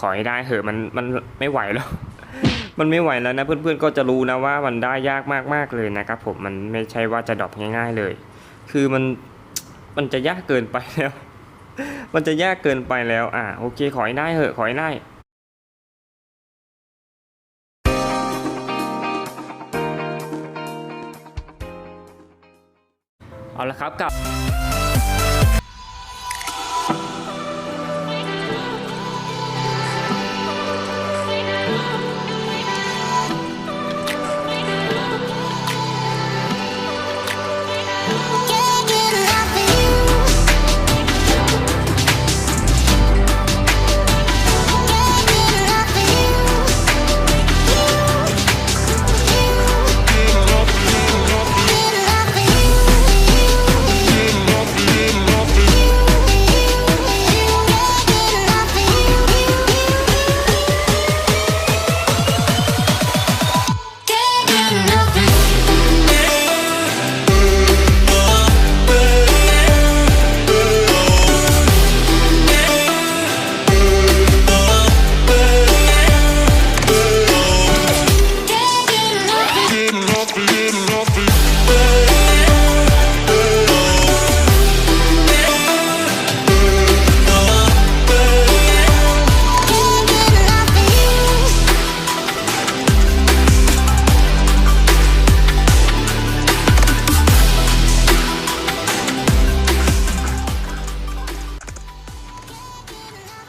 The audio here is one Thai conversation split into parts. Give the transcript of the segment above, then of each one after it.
ขอให้ได้เหอะมันมันไม่ไหวแล้ว มันไม่ไหวแล้วนะเพื่อนๆก็จะรู้นะว่ามันได้ยากมากๆเลยนะครับผมมันไม่ใช่ว่าจะดรอปง่ายๆเลย คือมันมันจะยากเกินไปแล้ว มันจะยากเกินไปแล้ว อะโอเค ขอให้ได้เหอะขอให้ได้เอาละครับกับ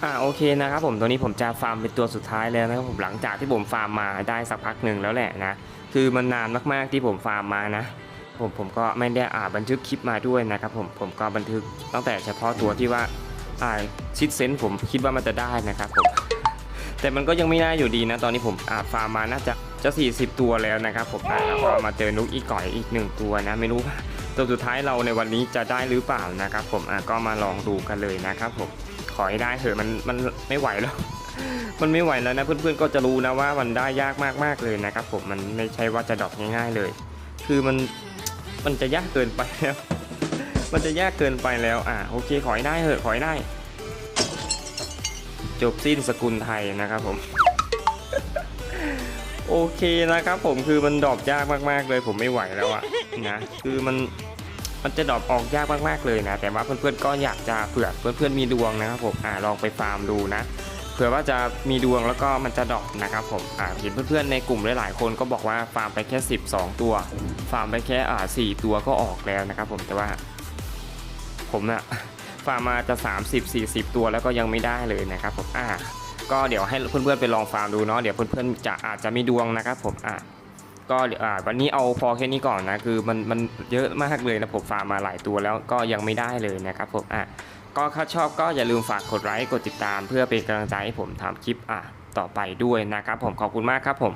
อ่าโอเคนะครับผมตัวนี้ผมจะฟาร์มเป็นตัวสุดท้ายแล้วนะครับผมหลังจากที่ผมฟาร์มมาได้สักพักหนึ่งแล้วแหละนะคือมันนานมากๆที่ผมฟาร์มมานะผมผมก็ไม่ได้อ่าบันทึกคลิปมาด้วยนะครับผมผมก็บันทึกตั้งแต่เฉพาะตัวที่ว่าอ่าชิดเซนส์ผมคิดว่ามันจะได้นะครับผมแต่มันก็ยังไม่ได้อยู่ดีนะ ตอนนี้ผมอ่าฟาร์มมาน่าจะจะ 40 ตัวแล้วนะครับผมอ่าแล้วก็มาเจอนุกอีก่อยอีกหนึ่งตัวนะ ไม่รู้ว่าตัวสุดท้ายเราในวันนี้จะได้หรือเปล่านะครับผมอ่าก็มาลองดูกันเลยนะครับผม อให้ได้เถอะมันมันไม่ไหวแล้ว มันไม่ไหวแล้วนะเพื่อนๆก็จะรู้นะว่ามันได้ยากมากๆเลยนะครับ ผมมันไม่ใช่ว่าจะดรอปง่าย ๆเลย คือมันมันจะยากเกินไปแล้ว มันจะยากเกินไปแล้ว อ่าโอเคขอให้ได้เถอะขอให้ได้ จบสิ้นสกุลไทยนะครับผมโอเคนะครับผมคือมันดรอปยากมากๆเลยผมไม่ไหวแล้วอะนะคือมัน มันจะดรอปออกยากมากๆเลยนะ แต่ว่าเพื่อนๆก็อยากจะเผื่อเพื่อนๆมีดวงนะครับผมอ่าลองไปฟาร์มดูนะเผื่อว่าจะมีดวงแล้วก็มันจะดรอปนะครับผมอ่าเห็นเพื่อนๆในกลุ่มหลายๆคนก็บอกว่าฟาร์มไปแค่ 12 ตัว ฟาร์มไปแค่อ่า4ตัวก็ออกแล้วนะครับผมแต่ว่า ผมอะฟาร์มมาจะ 30 40 ตัวแล้วก็ยังไม่ได้เลยนะครับผมอ่าก็เดี๋ยวให้เพื่อนๆไปลองฟาร์มดูเนาะเดี๋ยวเพื่อนๆจะอาจจะมีดวงนะครับผมอ่า ก็วอ่าวันนี้เอาพอแค่นี้ก่อนนะคือมันมันเยอะมากเลยนะผมฟาร์มมาหลายตัวแล้วก็ยังไม่ได้เลยนะครับผมอะก็ถ้าชอบก็อย่าลืมฝากกดไลค์กดติดตาม เพื่อเป็นกำลังใจให้ผมทำคลิปอะต่อไปด้วยนะครับผมขอบคุณมากครับผม